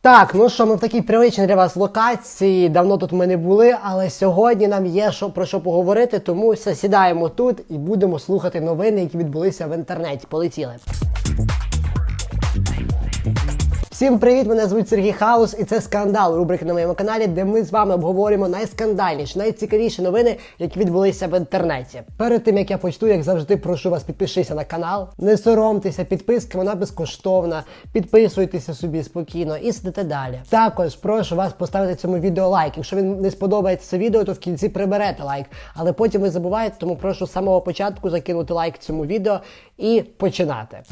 Так, ну що, ми в такій привичній для вас локації. Давно тут ми не були, але сьогодні нам є що про що поговорити, тому сідаємо тут і будемо слухати новини, які відбулися в інтернеті. Полетіли. Всім привіт! Мене звуть Сергій Хаус, і це скандал. Рубрика на моєму каналі, де ми з вами обговорюємо найскандальніші, найцікавіші новини, які відбулися в інтернеті. Перед тим як я почну, як завжди, прошу вас підпишися на канал. Не соромтеся, підписка вона безкоштовна. Підписуйтеся собі спокійно і сидите далі. Також прошу вас поставити цьому відео лайк. Якщо він не сподобається це відео, то в кінці приберете лайк. Але потім ви забуваєте, тому прошу з самого початку закинути лайк цьому відео і починати.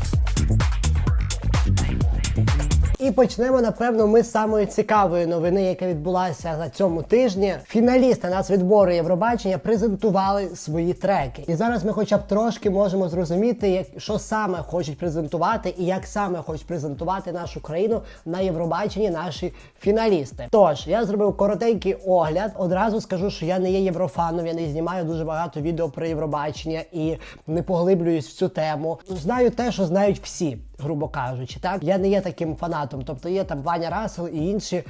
І почнемо, напевно, ми з самої цікавої новини, яка відбулася на цьому тижні. Фіналісти нацвідбору Євробачення презентували свої треки. І зараз ми, хоча б трошки, можемо зрозуміти, як що саме хочуть презентувати і як саме хочуть презентувати нашу країну на Євробаченні наші фіналісти. Тож я зробив коротенький огляд. Одразу скажу, що я не є єврофаном, я не знімаю дуже багато відео про Євробачення і не поглиблююсь в цю тему. Знаю те, що знають всі грубо кажучи, так я не є таким фанатом. Тобто є там Ваня Расел і інші е,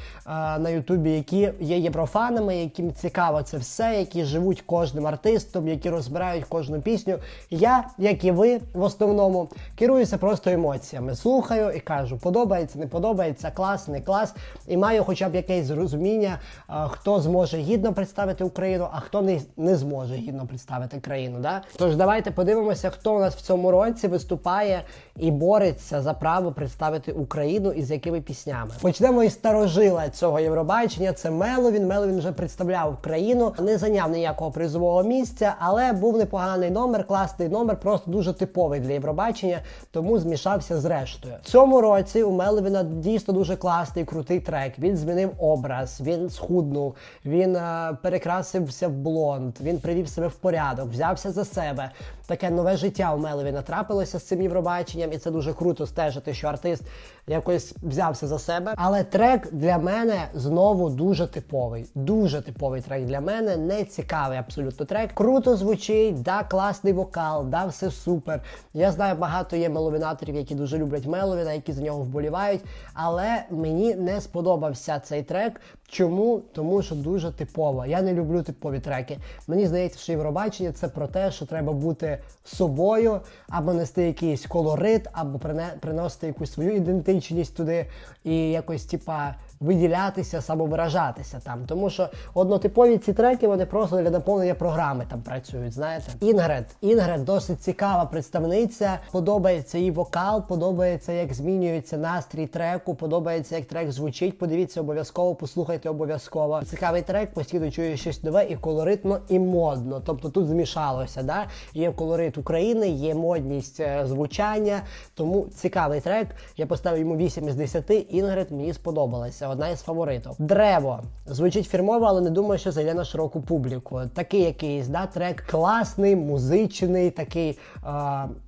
на Ютубі, які є єврофанами, яким цікаво це все, які живуть кожним артистом, які розбирають кожну пісню. Я, як і ви, в основному керуюся просто емоціями. Слухаю і кажу, подобається, не подобається, клас, не клас. І маю хоча б якесь зрозуміння, е, хто зможе гідно представити Україну, а хто не, не зможе гідно представити країну. Да? Тож давайте подивимося, хто у нас в цьому році виступає і бореться за право представити Україну і з якими піснями. Почнемо із старожила цього Євробачення. Це Меловін. Меловін вже представляв країну, не зайняв ніякого призового місця, але був непоганий номер, класний номер, просто дуже типовий для Євробачення, тому змішався з рештою. Цьому році у Меловіна дійсно дуже класний, крутий трек. Він змінив образ, він схуднув, він е, перекрасився в блонд, він привів себе в порядок, взявся за себе. Таке нове життя у Меловіна трапилося з цим Євробаченням, і це дуже круто стежити, що артист якось взявся за себе. Але трек для мене знову дуже типовий. Дуже типовий трек для мене. Не цікавий абсолютно трек. Круто звучить, да, класний вокал, да, все супер. Я знаю, багато є меловінаторів, які дуже люблять Меловіна, які за нього вболівають. Але мені не сподобався цей трек. Чому? Тому що дуже типово. Я не люблю типові треки. Мені здається, що Євробачення це про те, що треба бути собою, або нести якийсь колорит, або приносити якусь свою ідентичність туди і якось, типа. Виділятися, самовиражатися там, тому що однотипові ці треки вони просто для наповнення програми там працюють. Знаєте, Інгред Інгред досить цікава представниця. Подобається її вокал, подобається, як змінюється настрій треку, подобається, як трек звучить. Подивіться обов'язково, послухайте обов'язково. Цікавий трек, постійно чує щось нове і колоритно, і модно. Тобто тут змішалося. Да? Є колорит України, є модність е, звучання. Тому цікавий трек. Я поставив йому 8 із 10. Інгрид мені сподобалася. Одна із фаворитів. Древо звучить фірмово, але не думаю, що зайде на широку публіку. Такий якийсь да, трек класний, музичний, такий е,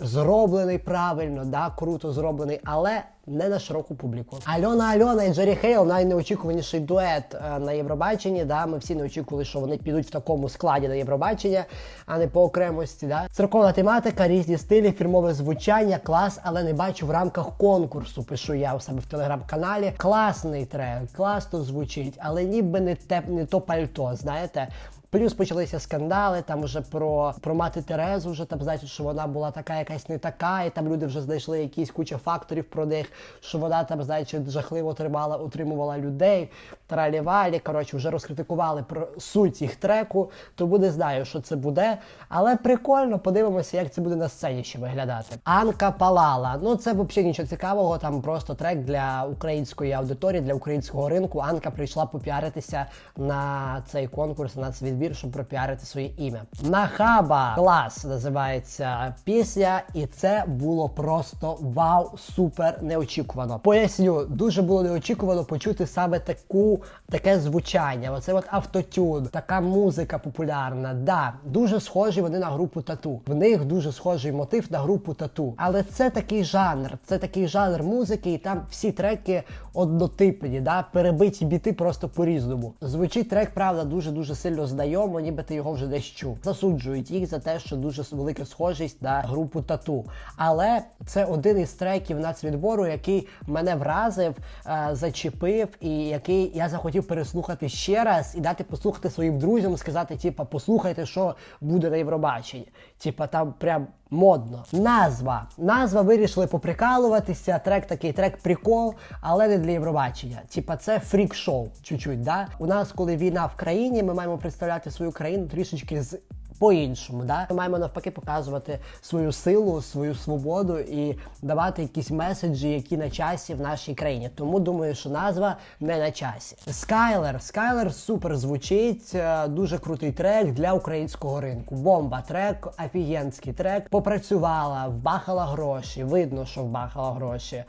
зроблений правильно, да, круто зроблений, але. Не на широку публіку. Альона Альона і Джері Хейл найнеочікуваніший дует е, на Євробаченні. Да? Ми всі не очікували, що вони підуть в такому складі на Євробачення, а не по окремості. Да? Церковна тематика, різні стилі, фірмове звучання, клас, але не бачу в рамках конкурсу. Пишу я у себе в телеграм-каналі. Класний трек, класно звучить, але ніби не те, не то пальто, знаєте. Плюс почалися скандали, там вже про, про мати Терезу, вже там знають, що вона була така якась не така, і там люди вже знайшли якісь куча факторів про них, що вона там, знаєте, жахливо тримала, утримувала людей, тралі-валі, коротше, вже розкритикували про суть їх треку, тому не знаю, що це буде. Але прикольно, подивимося, як це буде на сцені ще виглядати. Анка Палала. Ну це взагалі нічого цікавого, там просто трек для української аудиторії, для українського ринку. Анка прийшла попіаритися на цей конкурс, на цей щоб пропіарити своє ім'я. Нахаба клас називається пісня, і це було просто вау, супер неочікувано. Поясню, дуже було неочікувано почути саме таку таке звучання. Оце от автотюн, така музика популярна. Да, дуже схожі вони на групу тату. В них дуже схожий мотив на групу тату. Але це такий жанр, це такий жанр музики, і там всі треки однотипні, да, перебиті біти просто по-різному. Звучить трек, правда, дуже дуже сильно здається. Знайомо, ніби ти його вже десь чув. Засуджують їх за те, що дуже велика схожість на групу тату. Але це один із треків нацвідбору, який мене вразив, е, зачепив, і який я захотів переслухати ще раз і дати послухати своїм друзям, сказати, типа, послухайте, що буде на Євробаченні. Типа там прям. Модно. Назва. Назва вирішили поприкалуватися. Трек такий трек прикол, але не для Євробачення. Типа це фрік-шоу. Чуть-чуть, да? У нас, коли війна в країні, ми маємо представляти свою країну трішечки з. По-іншому, да? ми маємо навпаки показувати свою силу, свою свободу і давати якісь меседжі, які на часі в нашій країні. Тому думаю, що назва не на часі. Скайлер. Скайлер супер звучить, е, дуже крутий трек для українського ринку. Бомба, трек, офігенський трек. Попрацювала, вбахала гроші. Видно, що вбахала гроші. Е,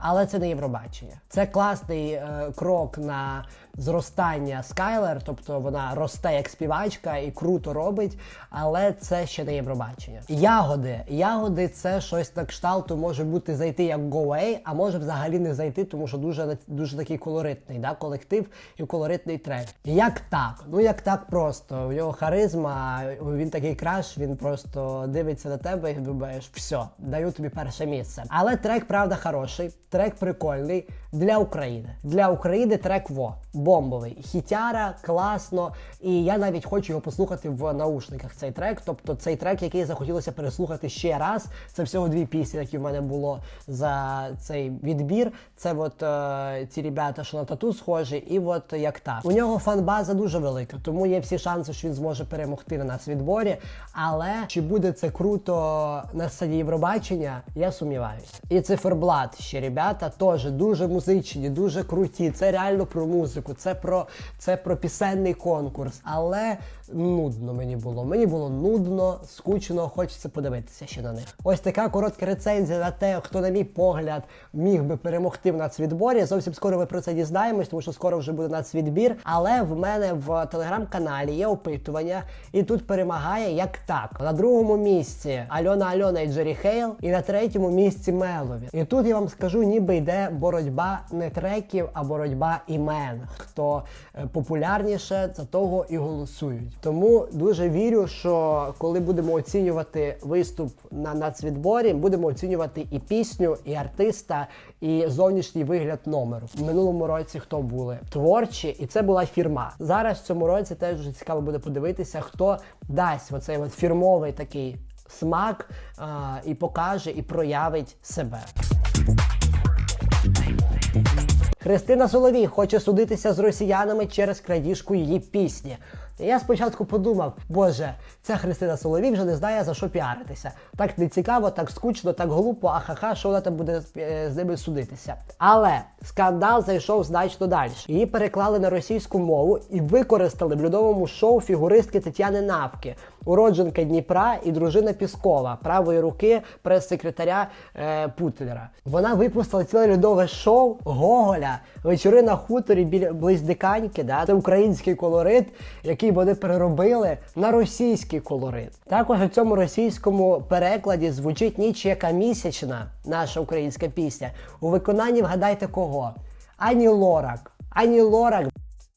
Але це не Євробачення. Це класний е, крок на зростання Скайлер, тобто вона росте як співачка і круто робить, але це ще не Євробачення. Ягоди. Ягоди це щось на кшталту може бути зайти як Go Away, а може взагалі не зайти, тому що дуже дуже такий колоритний да, колектив і колоритний трек. Як так? Ну як так просто. У нього харизма, він такий краш, він просто дивиться на тебе і думаєш, все, даю тобі перше місце. Але трек, правда, хороший, трек прикольний для України. Для України трек во бомбовий. Хітяра, класно. І я навіть хочу його послухати в наушниках. Цей трек. Тобто цей трек, який захотілося переслухати ще раз. Це всього дві пісні, які в мене було за цей відбір. Це от е, ці ребята, що на тату схожі, і от як так. У нього фан-база дуже велика, тому є всі шанси, що він зможе перемогти на нас в відборі. Але чи буде це круто на сцені Євробачення, я сумніваюся. І циферблат ще ребята теж дуже музичні, дуже круті. Це реально про музику, це про це про пісенний конкурс. Але нудно мені було. Мені було нудно, скучно, хочеться подивитися ще на них. Ось така коротка рецензія на те, хто, на мій погляд, міг би перемогти в нацвідборі. Зовсім скоро ви про це дізнаємось, тому що скоро вже буде нацвідбір. Але в мене в телеграм-каналі є опитування, і тут перемагає як так. На другому місці Альона Альона і Джері Хейл, і на третьому місці Мелові. І тут я вам скажу, ніби йде боротьба не треків, а боротьба імен. Хто е, популярніше, за того і голосують. Тому дуже вірю, що коли будемо оцінювати виступ на нацвідборі, будемо оцінювати і пісню, і артиста, і зовнішній вигляд номеру. В минулому році хто були творчі, і це була фірма. Зараз в цьому році теж дуже цікаво буде подивитися, хто дасть оцей от фірмовий такий смак а, і покаже, і проявить себе. Христина Соловій хоче судитися з росіянами через крадіжку її пісні. Я спочатку подумав, боже, ця Христина Соловій вже не знає за що піаритися. Так не цікаво, так скучно, так глупо, ахаха, що вона там буде е, з ними судитися. Але скандал зайшов значно далі. Її переклали на російську мову і використали в льодовому шоу фігуристки Тетяни Навки, уродженка Дніпра і дружина Піскова, правої руки прес-секретаря е, Путлера. Вона випустила ціле льодове шоу Гоголя, вечори на хуторі біля близдиканьки. Да? Це український колорит, який вони переробили на російський колорит. Також у цьому російському перекладі звучить ніч яка місячна, наша українська пісня. У виконанні вгадайте кого? Ані Лорак. Ані Лорак.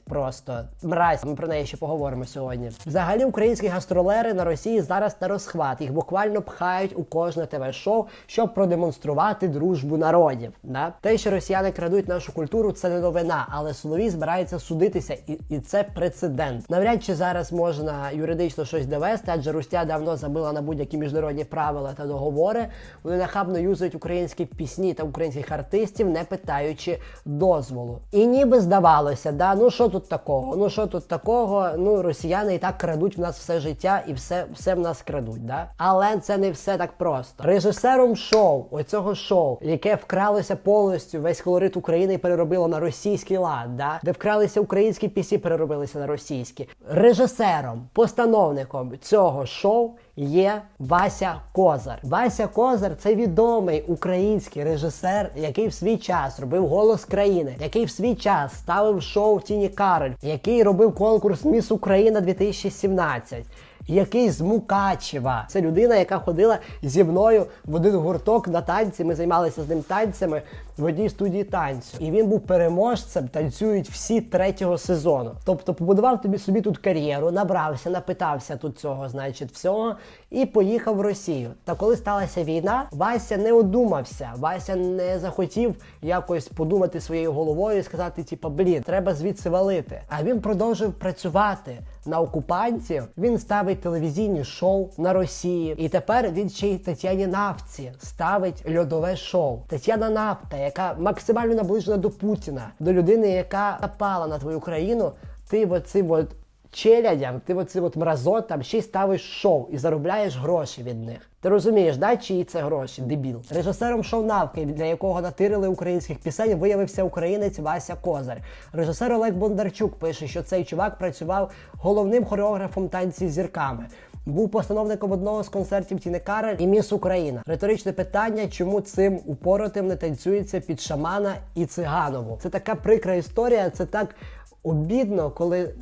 Просто мразь, ми про неї ще поговоримо сьогодні. Взагалі, українські гастролери на Росії зараз на розхват. Їх буквально пхають у кожне ТВ-шоу, щоб продемонструвати дружбу народів. Да? Те, що росіяни крадуть нашу культуру, це не новина, але Соловій збирається судитися, і, і це прецедент. Навряд чи зараз можна юридично щось довести, адже Рустя давно забила на будь-які міжнародні правила та договори. Вони нахабно юзають українські пісні та українських артистів, не питаючи дозволу. І ніби здавалося, да, ну що тут такого? Ну що тут такого? Ну росіяни і так крадуть в нас все життя і все все в нас крадуть. Да? Але це не все так просто. Режисером шоу, оцього шоу, яке вкралося повністю весь колорит України і переробило на російський лад, да? де вкралися українські пісні, переробилися на російські. Режисером, постановником цього шоу. Є Вася Козар. Вася Козар це відомий український режисер, який в свій час робив голос країни, який в свій час ставив шоу Тіні Кароль, який робив конкурс Міс Україна 2017. Який з Мукачева. Це людина, яка ходила зі мною в один гурток на танці. Ми займалися з ним танцями в одній студії танцю. І він був переможцем, танцюють всі третього сезону. Тобто побудував тобі собі тут кар'єру, набрався, напитався тут цього, значить, всього, і поїхав в Росію. Та коли сталася війна, Вася не одумався. Вася не захотів якось подумати своєю головою і сказати, типа, блін, треба звідси валити. А він продовжив працювати на окупантів. Він ставить телевізійні шоу на Росії. І тепер він ще й Тетяні Нафці ставить льодове шоу. Тетяна Нафта, яка максимально наближена до Путіна, до людини, яка напала на твою країну. Ти оцим от челядям, ти оцим от мразотам ще й ставиш шоу і заробляєш гроші від них. Ти розумієш, да, чиї це гроші, дебіл? Режисером шоу «Навки», для якого натирили українських пісень, виявився українець Вася Козар. Режисер Олег Бондарчук пише, що цей чувак працював головним хореографом танці з зірками. Був постановником одного з концертів Тіни і Міс Україна. Риторичне питання, чому цим упоротим не танцюється під шамана і циганову. Це така прикра історія, це так обідно, коли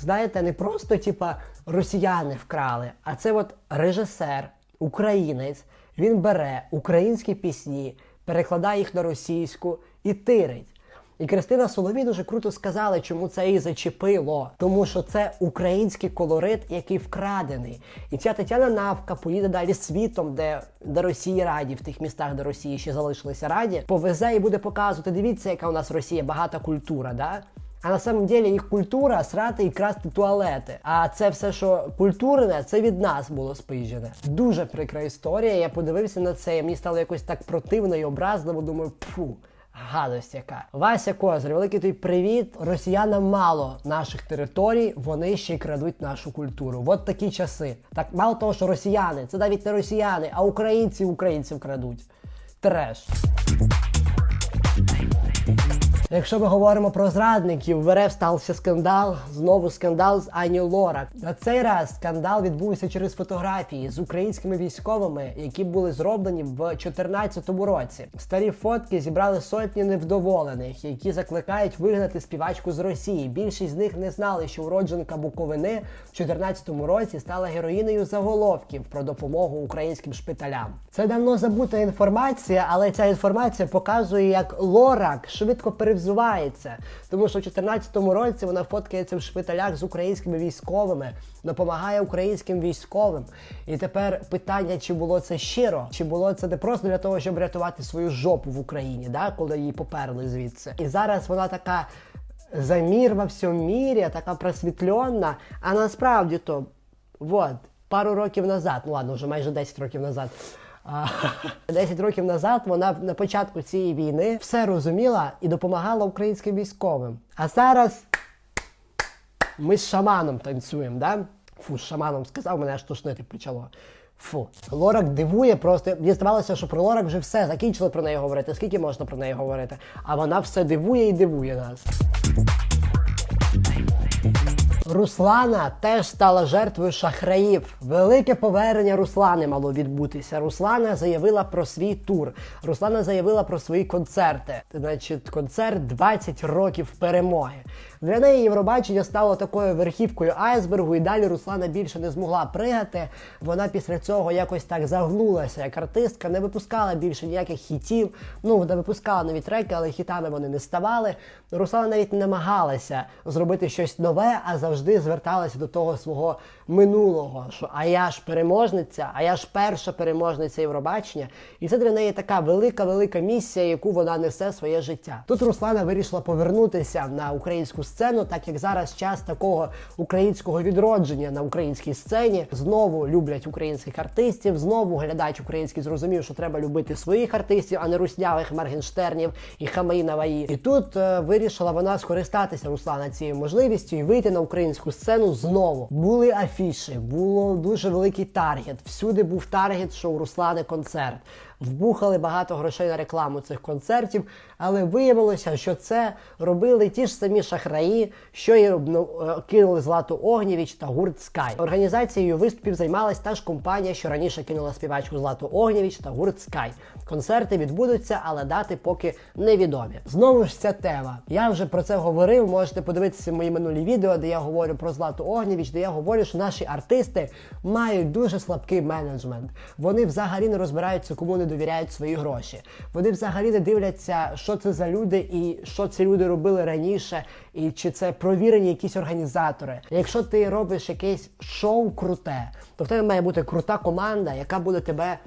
знаєте, не просто типа росіяни вкрали, а це от режисер, українець. Він бере українські пісні, перекладає їх на російську і тирить. І Кристина Соловій дуже круто сказала, чому це її зачепило. Тому що це український колорит, який вкрадений. І ця Тетяна Навка поїде далі світом, де, де Росії раді, в тих містах, де Росії ще залишилися раді, повезе і буде показувати. Дивіться, яка у нас Росія багата культура, да? А на самом деле їх культура срати і красти туалети. А це все, що культурне, це від нас було спижене. Дуже прикра історія. Я подивився на це, і мені стало якось так противно і образливо. Думаю, пфу. Гадость яка. Вася Козир, великий тобі привіт. Росіянам мало наших територій, вони ще й крадуть нашу культуру. От такі часи. Так мало того, що росіяни, це навіть не росіяни, а українці українців крадуть. Треш. Якщо ми говоримо про зрадників, в РФ стався скандал, знову скандал з Ані Лорак. На цей раз скандал відбувся через фотографії з українськими військовими, які були зроблені в 2014 році. Старі фотки зібрали сотні невдоволених, які закликають вигнати співачку з Росії. Більшість з них не знали, що уродженка Буковини в 2014 році стала героїнею заголовків про допомогу українським шпиталям. Це давно забута інформація, але ця інформація показує, як Лорак швидко перевзувається. Тому що в 2014 році вона фоткається в шпиталях з українськими військовими, допомагає українським військовим. І тепер питання, чи було це щиро, чи було це не просто для того, щоб рятувати свою жопу в Україні, да, коли її поперли звідси. І зараз вона така за мір во всьому мірі, така просвітлена, а насправді то, от, пару років назад, ну ладно, вже майже 10 років назад. А, 10 років назад вона на початку цієї війни все розуміла і допомагала українським військовим. А зараз ми з шаманом танцюємо, да? Фу, з шаманом сказав, мене аж тошнити почало. Фу. Лорак дивує просто. Мені здавалося, що про Лорак вже все закінчили про неї говорити. Скільки можна про неї говорити? А вона все дивує і дивує нас. Руслана теж стала жертвою шахраїв. Велике повернення Руслани мало відбутися. Руслана заявила про свій тур. Руслана заявила про свої концерти. Значить, концерт 20 років перемоги. Для неї Євробачення стало такою верхівкою айсбергу, і далі Руслана більше не змогла пригати. Вона після цього якось так загнулася як артистка, не випускала більше ніяких хітів. Ну, вона випускала нові треки, але хітами вони не ставали. Руслана навіть намагалася зробити щось нове, а завжди зверталася до того свого минулого. Що а я ж переможниця, а я ж перша переможниця Євробачення. І це для неї така велика, велика місія, яку вона несе своє життя. Тут Руслана вирішила повернутися на українську сцену, так як зараз час такого українського відродження на українській сцені. Знову люблять українських артистів, знову глядач український зрозумів, що треба любити своїх артистів, а не руснявих Маргенштернів і Хамаїнаваї. І тут е, вирішила вона скористатися Руслана цією можливістю і вийти на українську сцену знову. Були афіші, було дуже великий таргет. Всюди був таргет, що у Руслани концерт. вбухали багато грошей на рекламу цих концертів, але виявилося, що це робили ті ж самі шахраї, що і ну, е, кинули Злату Огнєвіч та гурт Sky. Організацією виступів займалась та ж компанія, що раніше кинула співачку Злату Огнєвіч та гурт Sky. Концерти відбудуться, але дати поки невідомі. Знову ж ця тема. Я вже про це говорив. Можете подивитися мої минулі відео, де я говорю про Злату Огнєвіч, де я говорю, що наші артисти мають дуже слабкий менеджмент. Вони взагалі не розбираються, кому не довіряють свої гроші. Вони взагалі не дивляться, що це за люди і що ці люди робили раніше, і чи це провірені якісь організатори. Якщо ти робиш якесь шоу круте, то в тебе має бути крута команда, яка буде тебе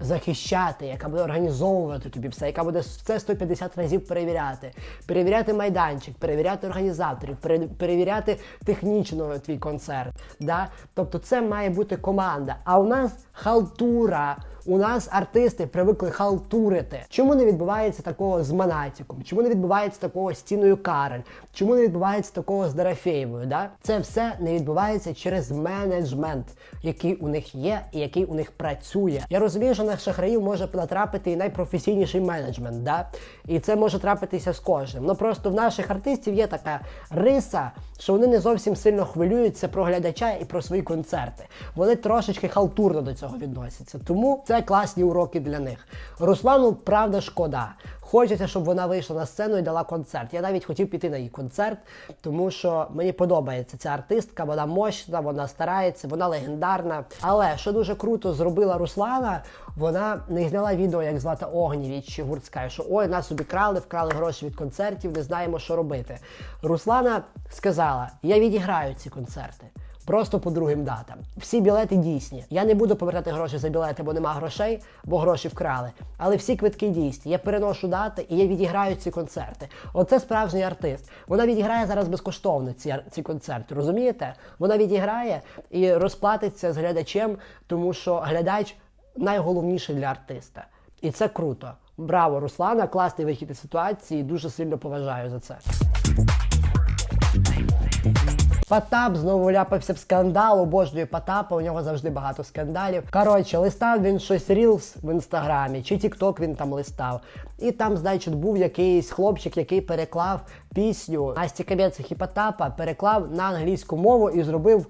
захищати, яка буде організовувати тобі все, яка буде все 150 разів перевіряти, перевіряти майданчик, перевіряти організаторів, пере- перевіряти технічно твій концерт. Да? Тобто це має бути команда. А у нас халтура. У нас артисти привикли халтурити. Чому не відбувається такого з Монатіком? Чому не відбувається такого з Тіною Карель? Чому не відбувається такого з Дорофєєвою? Да? Це все не відбувається через менеджмент, який у них є і який у них працює. Я розумію, що на шахраїв може натрапити і найпрофесійніший менеджмент, да? і це може трапитися з кожним. Ну просто в наших артистів є така риса, що вони не зовсім сильно хвилюються про глядача і про свої концерти. Вони трошечки халтурно до цього відносяться. Тому це класні уроки для них. Руслану, правда, шкода. Хочеться, щоб вона вийшла на сцену і дала концерт. Я навіть хотів піти на її концерт, тому що мені подобається ця артистка, вона мощна, вона старається, вона легендарна. Але що дуже круто зробила Руслана, вона не зняла відео, як звати Огнєвіч чи Гурцька, що ой, нас собі крали, вкрали гроші від концертів, не знаємо, що робити. Руслана сказала: я відіграю ці концерти. Просто по другим датам. Всі білети дійсні. Я не буду повертати гроші за білети, бо нема грошей, бо гроші вкрали. Але всі квитки дійсні. Я переношу дати і я відіграю ці концерти. Оце справжній артист. Вона відіграє зараз безкоштовно ці, ці концерти. Розумієте? Вона відіграє і розплатиться з глядачем, тому що глядач найголовніший для артиста. І це круто. Браво, Руслана! Класний вихід із ситуації. Дуже сильно поважаю за це. Потап знову ляпався в скандал, обожнює Потапа, у нього завжди багато скандалів. Коротше, листав він щось рілс в інстаграмі, чи тікток він там листав. І там, значить, був якийсь хлопчик, який переклав пісню Насті Кабєцих і Потапа, переклав на англійську мову і зробив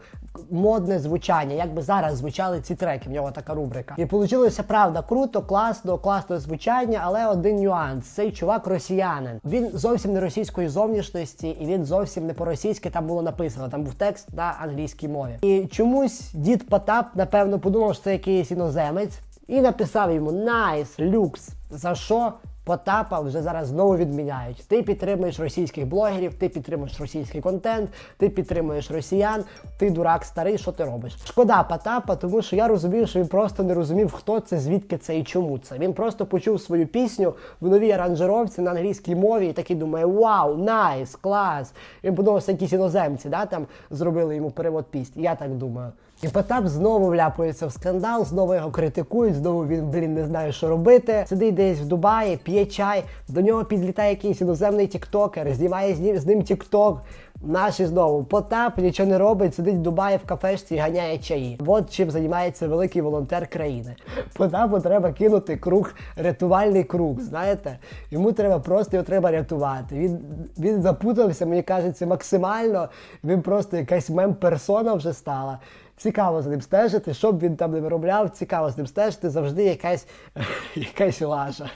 модне звучання, як би зараз звучали ці треки, в нього така рубрика. І вийшло правда круто, класно, класне звучання, але один нюанс. Цей чувак росіянин. Він зовсім не російської зовнішності, і він зовсім не по-російськи там було написано. Там був текст на англійській мові. І чомусь дід Потап, напевно, подумав, що це якийсь іноземець, і написав йому Найс, люкс. За що? Потапа вже зараз знову відміняють. Ти підтримуєш російських блогерів, ти підтримуєш російський контент, ти підтримуєш росіян, ти дурак старий, що ти робиш? Шкода Потапа, тому що я розумію, що він просто не розумів, хто це, звідки це і чому це. Він просто почув свою пісню в новій аранжировці на англійській мові і такий думає: Вау, найс, клас! Він подумав, що якісь іноземці, да, там зробили йому перевод пісні. Я так думаю. І Потап знову вляпується в скандал, знову його критикують, знову він, блін, не знає, що робити. Сидить десь в Дубаї, п'є чай, до нього підлітає якийсь іноземний тіктокер, знімає з ним, з ним тікток. Наші знову Потап нічого не робить, сидить в Дубаї в кафешці і ганяє чаї. От чим займається великий волонтер країни. Потапу треба кинути круг, рятувальний круг. Знаєте, йому треба просто його треба рятувати. Він він запутався, мені кажеться, максимально. Він просто якась мем-персона вже стала. Цікаво з ним стежити, що б він там не виробляв, цікаво з ним стежити, завжди якась, якась лажа.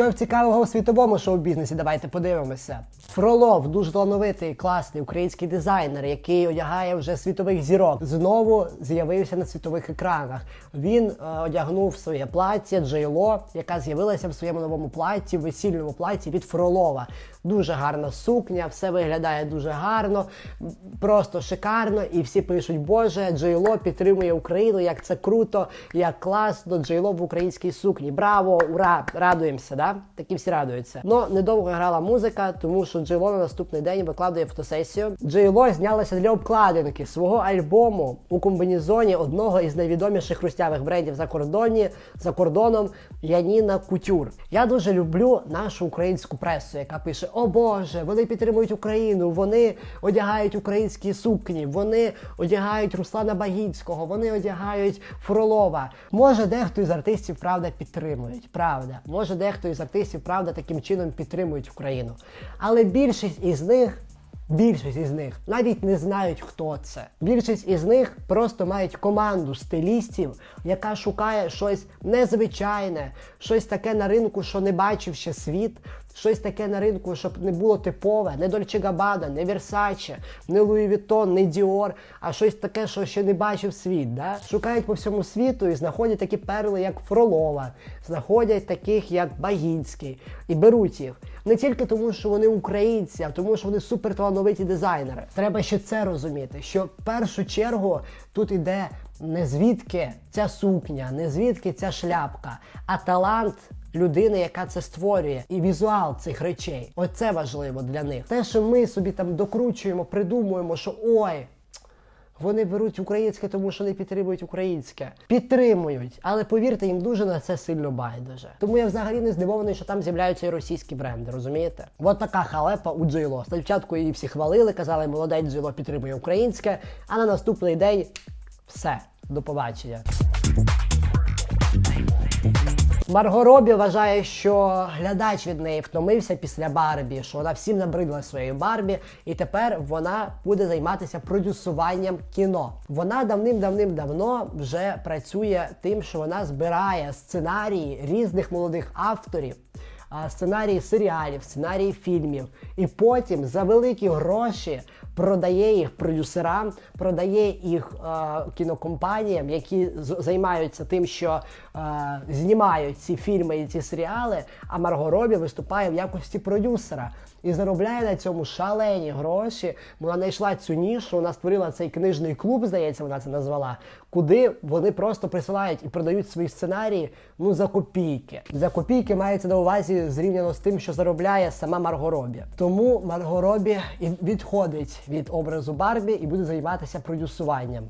Що цікавого у світовому шоу-бізнесі, давайте подивимося. Фролов, дуже талановитий, класний український дизайнер, який одягає вже світових зірок. Знову з'явився на світових екранах. Він е, одягнув своє плаття Джейло, яка з'явилася в своєму новому платі, весільному платі від Фролова. Дуже гарна сукня, все виглядає дуже гарно, просто шикарно. І всі пишуть, Боже, Джейло підтримує Україну, як це круто, як класно, Джейло в українській сукні. Браво, ура! Радуємося, да? Такі всі радуються. Но недовго грала музика, тому що Джейло на наступний день викладає фотосесію. Джейло знялася для обкладинки свого альбому у комбінезоні одного із найвідоміших хрустявих брендів за кордоні за кордоном Яніна Кутюр. Я дуже люблю нашу українську пресу, яка пише: О Боже, вони підтримують Україну, вони одягають українські сукні, вони одягають Руслана Багінського, вони одягають Фролова. Може, дехто із артистів правда підтримують. Правда, може, дехто із артистів правда таким чином підтримують Україну. Але більшість із них. Більшість із них навіть не знають, хто це. Більшість із них просто мають команду стилістів, яка шукає щось незвичайне, щось таке на ринку, що не бачив ще світ, щось таке на ринку, щоб не було типове, не Дольче Габбана, не Версаче, не Луї Віттон, не Діор, а щось таке, що ще не бачив світ. Да? Шукають по всьому світу і знаходять такі перли, як Фролова, знаходять таких, як Багінський, і беруть їх. Не тільки тому, що вони українці, а тому, що вони суперталановиті дизайнери. Треба ще це розуміти, що в першу чергу тут іде не звідки ця сукня, не звідки ця шляпка, а талант людини, яка це створює, і візуал цих речей. Оце важливо для них. Те, що ми собі там докручуємо, придумуємо, що ой. Вони беруть українське, тому що не підтримують українське. Підтримують, але повірте, їм дуже на це сильно байдуже. Тому я взагалі не здивований, що там з'являються і російські бренди, розумієте? От така халепа у Джейло. Спочатку її всі хвалили, казали, молодець Джейло підтримує українське, а на наступний день все. До побачення. Марго Робі вважає, що глядач від неї втомився після Барбі, що вона всім набридла своєю Барбі, і тепер вона буде займатися продюсуванням кіно. Вона давним-давним-давно вже працює тим, що вона збирає сценарії різних молодих авторів. Сценарії серіалів, сценарії фільмів, і потім за великі гроші продає їх продюсерам, продає їх е, кінокомпаніям, які займаються тим, що е, знімають ці фільми і ці серіали. А Марго Робі виступає в якості продюсера і заробляє на цьому шалені гроші. Вона знайшла цю нішу, вона створила цей книжний клуб, здається, вона це назвала, куди вони просто присилають і продають свої сценарії ну за копійки. За копійки мається на увазі зрівняно з тим, що заробляє сама Марго Робі. Тому Марго Робі і відходить від образу Барбі і буде займатися продюсуванням.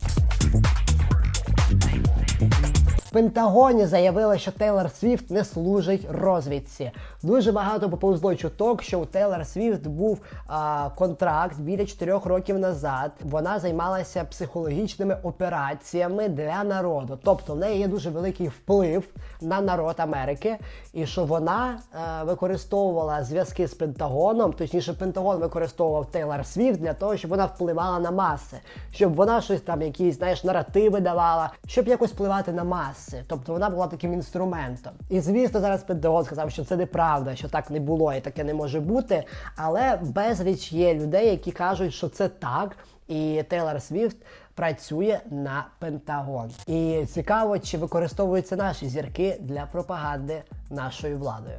Пентагоні заявили, що Тейлор Свіфт не служить розвідці. Дуже багато поповзло чуток, що у Тейлор Свіфт був а, контракт біля 4 років назад. Вона займалася психологічними операціями для народу. Тобто в неї є дуже великий вплив на народ Америки, і що вона е, використовувала зв'язки з Пентагоном, точніше, Пентагон використовував Тейлор Свіфт для того, щоб вона впливала на маси, щоб вона щось там, якісь знаєш, наративи давала, щоб якось впливати на маси. Тобто вона була таким інструментом. І звісно, зараз Пентагон сказав, що це неправда, що так не було і таке не може бути. Але безліч є людей, які кажуть, що це так. І Тейлор Свіфт працює на Пентагон. І цікаво, чи використовуються наші зірки для пропаганди нашою владою.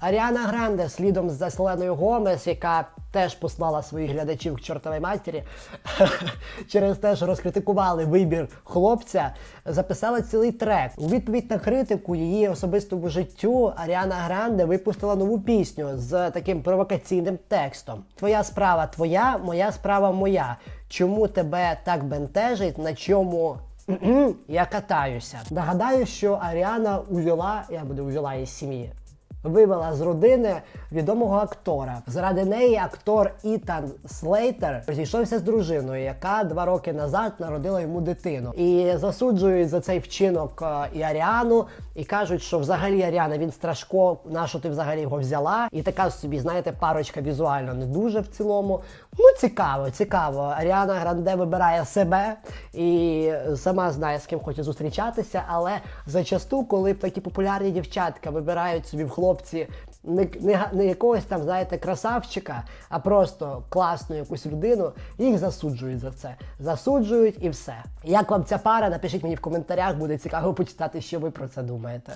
Аріана Гранде слідом за Селеною Гомес, яка теж послала своїх глядачів к чортовій матері, через те, що розкритикували вибір хлопця, записала цілий трек. У відповідь на критику її особистому життю Аріана Гранде випустила нову пісню з таким провокаційним текстом: Твоя справа твоя, моя справа моя. Чому тебе так бентежить, на чому я катаюся? Нагадаю, що Аріана увела, я буду увела із сім'ї вивела з родини відомого актора. Заради неї актор Ітан Слейтер розійшовся з дружиною, яка два роки назад народила йому дитину. І засуджують за цей вчинок е, і Аріану, і кажуть, що взагалі Аріана він страшко, на що ти взагалі його взяла? І така собі, знаєте, парочка візуально не дуже в цілому. Ну, цікаво, цікаво. Аріана Гранде вибирає себе і сама знає, з ким хоче зустрічатися, але зачасту, коли такі популярні дівчатка вибирають собі в хлопці не, не, не якогось там, знаєте, красавчика, а просто класну якусь людину, їх засуджують за це. Засуджують і все. Як вам ця пара? Напишіть мені в коментарях, буде цікаво почитати, що ви про це думаєте.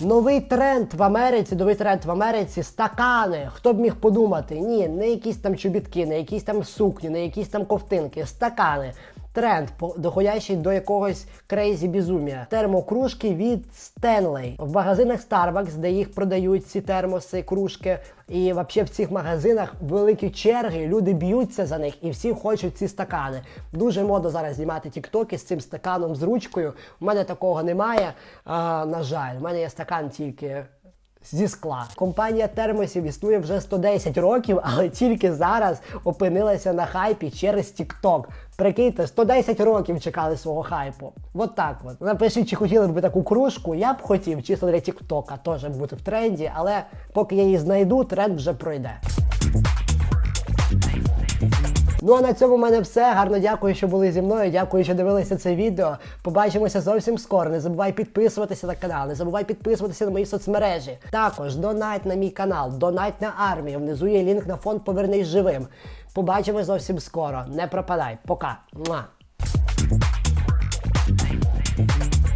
Новий тренд в Америці, новий тренд в Америці стакани. Хто б міг подумати? Ні, не якісь там чобітки, не якісь там сукні, не якісь там ковтинки, стакани. Тренд, доходящий до якогось крейзі безумія. Термокружки від Stanley. В магазинах Starbucks, де їх продають ці термоси, кружки. І взагалі в цих магазинах великі черги, люди б'ються за них і всі хочуть ці стакани. Дуже модно зараз знімати тіктоки з цим стаканом з ручкою. У мене такого немає. А, на жаль, у мене є стакан тільки зі скла. Компанія термосів існує вже 110 років, але тільки зараз опинилася на хайпі через TikTok. Прикиньте, 110 років чекали свого хайпу. От так от. Напишіть, чи хотіли б таку кружку. Я б хотів, чисто для TikTok теж бути в тренді, але поки я її знайду, тренд вже пройде. Ну а на цьому в мене все. Гарно дякую, що були зі мною. Дякую, що дивилися це відео. Побачимося зовсім скоро. Не забувай підписуватися на канал, не забувай підписуватися на мої соцмережі. Також донать на мій канал, донать на армію. Внизу є лінк на фонд Повернись живим. Побачимось зовсім скоро. Не пропадай. Пока. Муа.